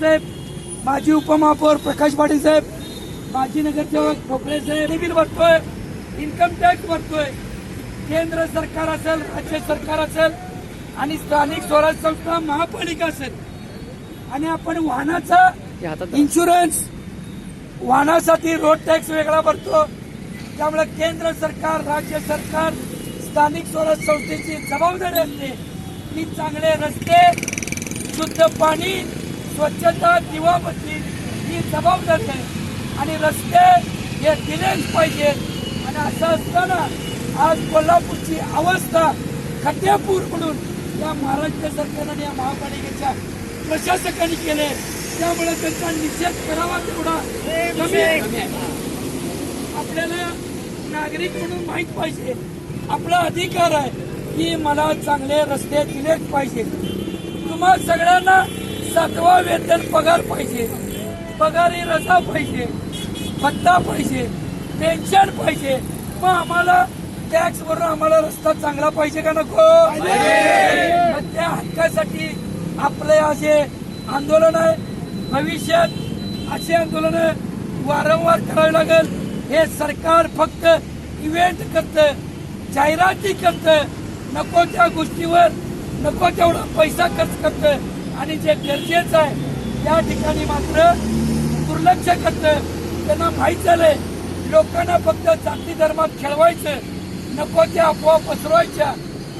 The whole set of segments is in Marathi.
साहेब माजी उपमहापौर प्रकाश पाटील साहेब माजी नगरसेवक ठोकळे साहेब देखील भरतोय इन्कम टॅक्स भरतोय. केंद्र सरकार असेल राज्य सरकार असेल आणि स्थानिक स्वराज्य संस्था महापालिका असेल. आणि आपण वाहनाचा इन्शुरन्स वाहनासाठी रोड टॅक्स वेगळा भरतो. त्यामुळे केंद्र सरकार राज्य सरकार स्थानिक स्वराज्य संस्थेची जबाबदारी असते. की चांगले रस्ते शुद्ध पाणी स्वच्छता दिवाबत्ती ही जबाबदारी आहे. आणि रस्ते हे दिलेच पाहिजेत आणि असं असताना आज कोल्हापूरची अवस्था खड्ड्यापूर म्हणून या महाराष्ट्र सरकारने आणि या महापालिकेच्या प्रशासकांनी केले. त्यामुळे त्यांचा निषेध करावा तेवढा कमी आपल्याला नागरिक म्हणून माहीत पाहिजे. आपला अधिकार आहे की मला चांगले रस्ते दिलेच पाहिजे. तुम्हा सगळ्यांना सातवा वेतन पगार पाहिजे. पगारी रजा पाहिजे. भत्ता पाहिजे. पेन्शन पाहिजे. मग आम्हाला टॅक्स भरून आम्हाला रस्ता चांगला पाहिजे का नको? त्या हक्कासाठी आपले असे आंदोलन आहे. भविष्यात असे आंदोलन वारंवार करावे लागेल. हे सरकार फक्त इव्हेंट करतं जाहिराती करतं. नको त्या गोष्टीवर नको तेवढा पैसा खर्च करतं. आणि जे गरजेचं आहे त्या ठिकाणी मात्र दुर्लक्ष करतं त्यांना माहीत झालंय लोकांना फक्त जाती धर्मात खेळवायचं नको त्या अफवा पसरवायच्या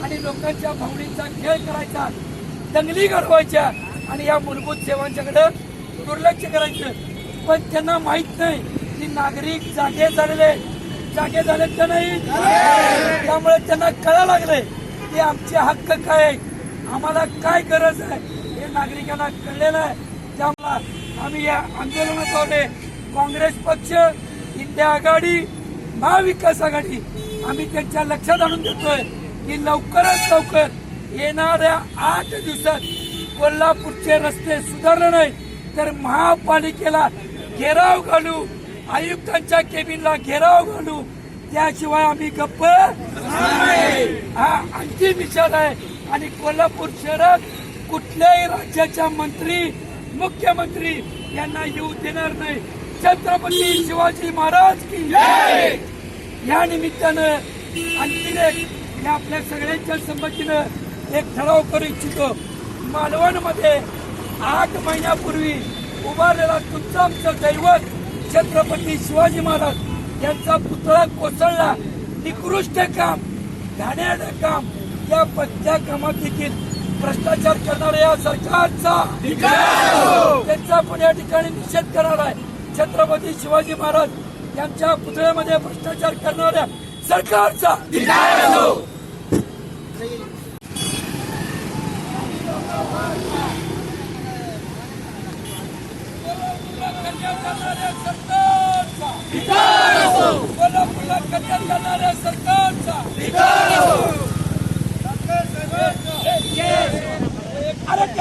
आणि लोकांच्या भावनीचा खेळ करायचा दंगली घडवायच्या आणि या मूलभूत सेवांच्याकडे दुर्लक्ष करायचं. पण त्यांना माहीत नाही की नागरिक जागे झालेले जागे झाले तर नाही? त्यामुळे त्यांना कळा लागले की आमचे हक्क काय आहे, आम्हाला काय गरज आहे? नागरिकांना कळलेलं आहे. त्यामुळे आम्ही या आंदोलनात काँग्रेस पक्ष इंडिया आघाडी महाविकास आघाडी आम्ही त्यांच्या लक्षात आणून देतोय की लवकरात लवकर येणाऱ्या आठ दिवसात कोल्हापूरचे रस्ते सुधारले नाही तर महापालिकेला घेराव घालू आयुक्तांच्या केबिनला घेराव घालू त्याशिवाय आम्ही गप्प नाही. हा अंतिम विचार आहे. आणि कोल्हापूर शहरात कुठल्याही राज्याच्या मंत्री मुख्यमंत्री यांना येऊ देणार नाही. छत्रपती शिवाजी महाराज की या निमित्तानं आणखीन एक मी आपल्या सगळ्यांच्या संमतीनं एक ठराव करू इच्छितो. मालवणमध्ये आठ महिन्यापूर्वी उभारलेला तुमचं आमचं दैवत छत्रपती शिवाजी महाराज यांचा पुतळा कोसळला. निकृष्ट काम घाण्याचं काम या त्या कामात देखील भ्रष्टाचार करणाऱ्या या सरकारचा त्यांचा पण या ठिकाणी निषेध करणार आहे. छत्रपती शिवाजी महाराज यांच्या पुतळ्यामध्ये भ्रष्टाचार करणाऱ्या सरकारचा कोल्हापूरला कल्याण அரக்க